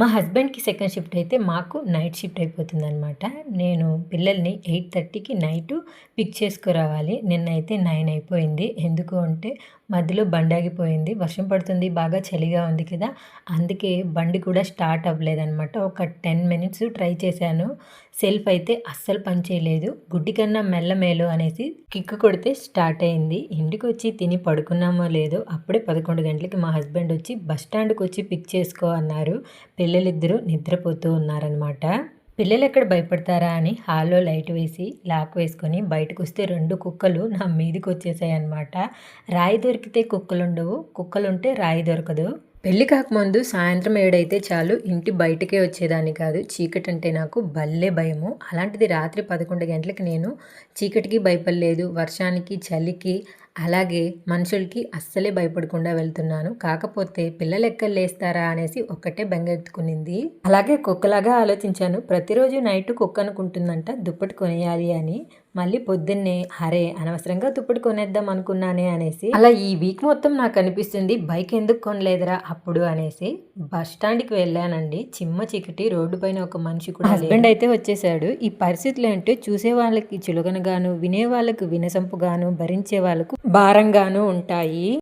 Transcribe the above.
మా హస్బెండ్కి second shift అయితే మాకు నైట్ షిఫ్ట్ అయిపోతుందనమాట నేను పిల్లల్ని ఎయిట్ థర్టీకి నైట్ పిక్ చేసుకురావాలి. నిన్నైతే నైన్ అయిపోయింది. ఎందుకు అంటే మధ్యలో బండి ఆగిపోయింది వర్షం పడుతుంది. బాగా చలిగా ఉంది కదా. అందుకే బండి కూడా స్టార్ట్ అవ్వలేదన్నమాట. ఒక టెన్ మినిట్స్ ట్రై చేశాను. సెల్ఫ్ అయితే అస్సలు పని చేయలేదు. గుడ్డి కన్నా మెల్లమేలు అనేసి కిక్ కొడితే స్టార్ట్ అయింది. ఇంటికి వచ్చి తిని పడుకున్నామో లేదో అప్పుడే పదకొండు గంటలకి మా హస్బెండ్ వచ్చి బస్ స్టాండ్కి వచ్చి పిక్ చేసుకో అన్నారు. పిల్లలిద్దరూ నిద్రపోతూ ఉన్నారనమాట పిల్లలు ఎక్కడ భయపడతారా అని హాల్లో లైట్ వేసి లాక్ వేసుకొని బయటకు వస్తే రెండు కుక్కలు నా మీదకి వచ్చేసాయి అనమాట రాయి దొరికితే కుక్కలు ఉండవు కుక్కలుంటే రాయి దొరకదు. పెళ్ళి కాకముందు సాయంత్రం ఏడైతే చాలు ఇంటి బయటకే వచ్చేదాన్ని కాదు. చీకటి అంటే నాకు భలే భయము. అలాంటిది రాత్రి పదకొండు గంటలకి నేను చీకటికి భయపడలేదు. వర్షానికి చలికి అలాగే మనుషులకి అస్సలే భయపడకుండా వెళ్తున్నాను. కాకపోతే పిల్లలు ఎక్కడ లేస్తారా అనేసి ఒక్కటే బెంగెత్తుకునింది. అలాగే కుక్కలాగా ఆలోచించాను. ప్రతిరోజు నైట్ కుక్క అనుకుంటుందంట దుప్పటి కొనేయాలి అని. మళ్ళీ పొద్దున్నే అరే అనవసరంగా దుప్పటి కొనేద్దాం అనుకున్నానే అనేసి. అలా ఈ వీక్ మొత్తం నాకు అనిపిస్తుంది. బైక్ ఎందుకు కొనలేదురా అప్పుడు అనేసి. బస్ స్టాండ్కి వెళ్ళానండి. చిమ్మ చీకటి రోడ్డు పైన ఒక మనిషి కూడా హస్బెండ్ అయితే వచ్చేసాడు ఈ పరిస్థితులు ఏంటో చూసే వాళ్ళకి చులకనగాను వినే వాళ్ళకు వినసంపుగాను భరించే వాళ్ళకు భారంగాను ఉంటాయి.